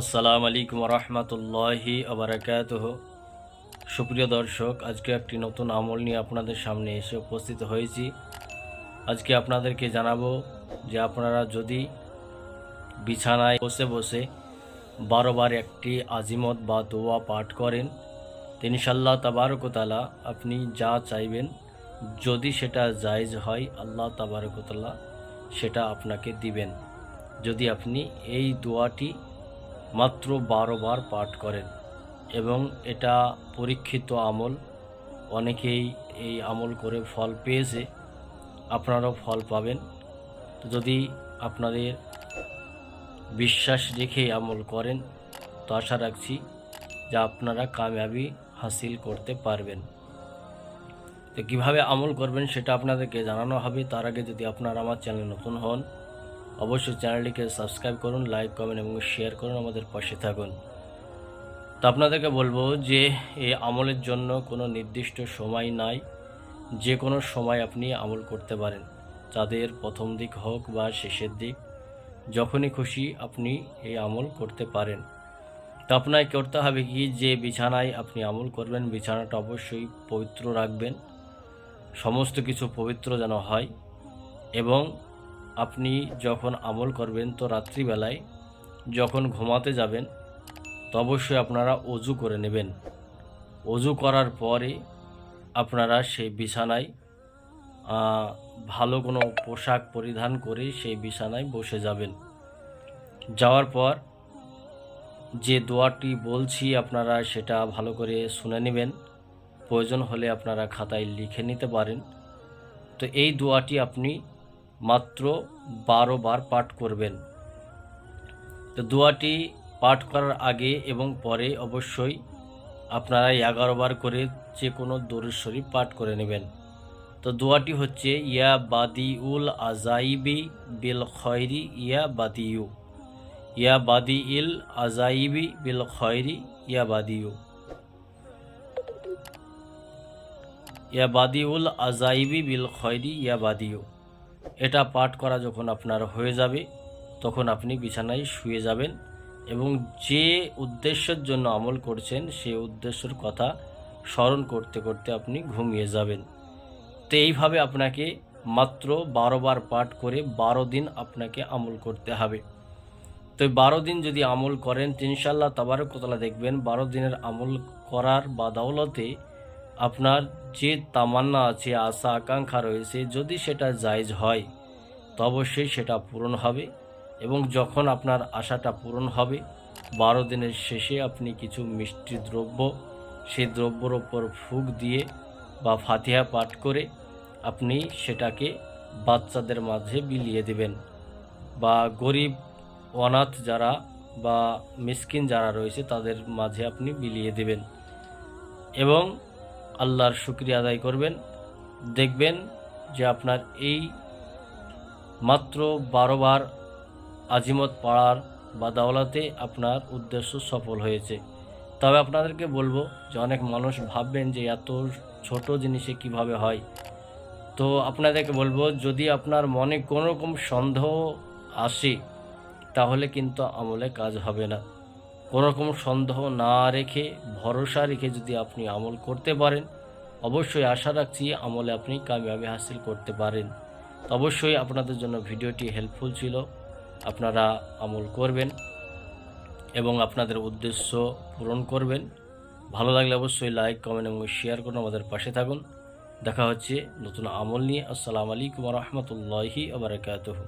আসসালামু আলাইকুম রহমতুল্লাহি আবরাকাতহ সুপ্রিয় দর্শক, আজকে একটি নতুন আমল নিয়ে আপনাদের সামনে এসে উপস্থিত হয়েছি। আজকে আপনাদেরকে জানাব যে আপনারা যদি বিছানায় বসে বসে বারোবার একটি আজিমত বা দোয়া পাঠ করেন, তো ইনশাল্লাহ তাবারকতালা আপনি যা চাইবেন, যদি সেটা জায়জ হয়, আল্লাহ তাবারকতালা সেটা আপনাকে দিবেন। যদি আপনি এই দোয়াটি মাত্র বারো বার পাঠ করেন এবং এটা পরীক্ষিত আমল। অনেকেই এই আমল করে ফল পেয়েছে, আপনারাও ফল পাবেন। যদি আপনাদের বিশ্বাস রেখে আমল করেন, তো আশা রাখছি যে আপনারা কামিয়াবি হাসিল করতে পারবেন। তো কীভাবে আমল করবেন সেটা আপনাদেরকে জানানো হবে। তার আগে যদি আপনারা আমার চ্যানেল নতুন হন অবশ্যই চ্যানেলটিকে সাবস্ক্রাইব করুন, লাইক, কমেন্ট এবং শেয়ার করুন, আমাদের পাশে থাকুন। তো আপনাদেরকে বলব যে এই আমলের জন্য কোনো নির্দিষ্ট সময় নাই, যে কোনো সময় আপনি আমল করতে পারেন। যাদের প্রথম দিক হোক বা শেষের দিক, যখনই খুশি আপনি এই আমল করতে পারেন। তো আপনাকে করতে হবে কি? যে বিছানায় আপনি আমল করবেন, বিছানাটা অবশ্যই পবিত্র রাখবেন। সমস্ত কিছু পবিত্র যেন হয় এবং আপনি যখন আমল করবেন তো রাত্রিবেলায় যখন ঘুমাতে যাবেন তো অবশ্যই আপনারা অজু করে নেবেন। অজু করার পরে আপনারা সেই বিছানায় ভালো কোনো পোশাক পরিধান করে সেই বিছানায় বসে যাবেন। যাওয়ার পর যে দোয়াটি বলছি আপনারা সেটা ভালো করে শুনে নেবেন। প্রয়োজন হলে আপনারা খাতায় লিখে নিতে পারেন। তো এই দোয়াটি আপনি মাত্র বারো বার পাঠ করবেন। তো দোয়াটি পাঠ করার আগে এবং পরে অবশ্যই আপনারা এগারো বার করে যে কোনো দরুদ শরীফ পাঠ করে নেবেন। তো দোয়াটি হচ্ছে, ইয়া বাদিউল আজাইবি বিল খয়রি ইয়া বাদিউ। ইয়া বাদি ইল আজাইবি বিল খয়রি ইয়া বাদিউ। ইয়া বাদিউল আজাইবি বিল খয়রি ইয়া বাদিউ। এটা পাঠ করা যখন আপনার হয়ে যাবে, তখন আপনি বিছানায় শুয়ে যাবেন এবং যে উদ্দেশ্যের জন্য আমল করছেন সেই উদ্দেশ্যের কথা স্মরণ করতে করতে আপনি ঘুমিয়ে যাবেন। তো এইভাবে আপনাকে মাত্র বারো বার পাঠ করে বারো দিন আপনাকে আমল করতে হবে। তো বারো দিন যদি আমল করেন ইনশাল্লাহ তাবারকতলা দেখবেন, বারো দিনের আমল করার বা আপনার যে তামান্না আছে, আশা, আকাঙ্ক্ষা রয়েছে, যদি সেটা জায়জ হয় তো অবশ্যই সেটা পূরণ হবে এবং যখন আপনার আশাটা পূরণ হবে, বারো দিনের শেষে আপনি কিছু মিষ্টি দ্রব্য, সেই দ্রব্যর ওপর ফুক দিয়ে বা ফাতিহা পাঠ করে আপনি সেটাকে বাচ্চাদের মাঝে বিলিয়ে দেবেন। বা গরিব, অনাথ যারা বা মিসকিন যারা রয়েছে, তাদের মাঝে আপনি বিলিয়ে দেবেন। এবং আল্লাহর শুক্রিয়া আদায় করবেন। দেখবেন যে আপনার এই মাত্র বারো বার আজিমত পাড়ার বা দাওলাতে আপনার উদ্দেশ্য সফল হয়েছে। তবে আপনাদেরকে বলব যে অনেক মানুষ ভাববেন যে এত ছোট জিনিসে কীভাবে হয়। তো আপনাদেরকে বলব, যদি আপনার মনে কোনো রকম সন্দেহ আসে, তাহলে কিন্তু আমলে কাজ হবে না। কোনো রকম সন্দেহ না রেখে, ভরসা রেখে যদি আপনি আমল করতে পারেন, অবশ্যই আশা রাখছি আমলে আপনি কামিয়াবি হাসিল করতে পারেন। তো অবশ্যই আপনাদের জন্য ভিডিওটি হেল্পফুল ছিল। আপনারা আমল করবেন এবং আপনাদের উদ্দেশ্য পূরণ করবেন। ভালো লাগলে অবশ্যই লাইক কমেন্ট এবং শেয়ার করুন আমাদের পাশে থাকুন। দেখা হচ্ছে নতুন আমল নিয়ে। আসসালামু আলাইকুম রহমতুল্লাহি আবরকাতহ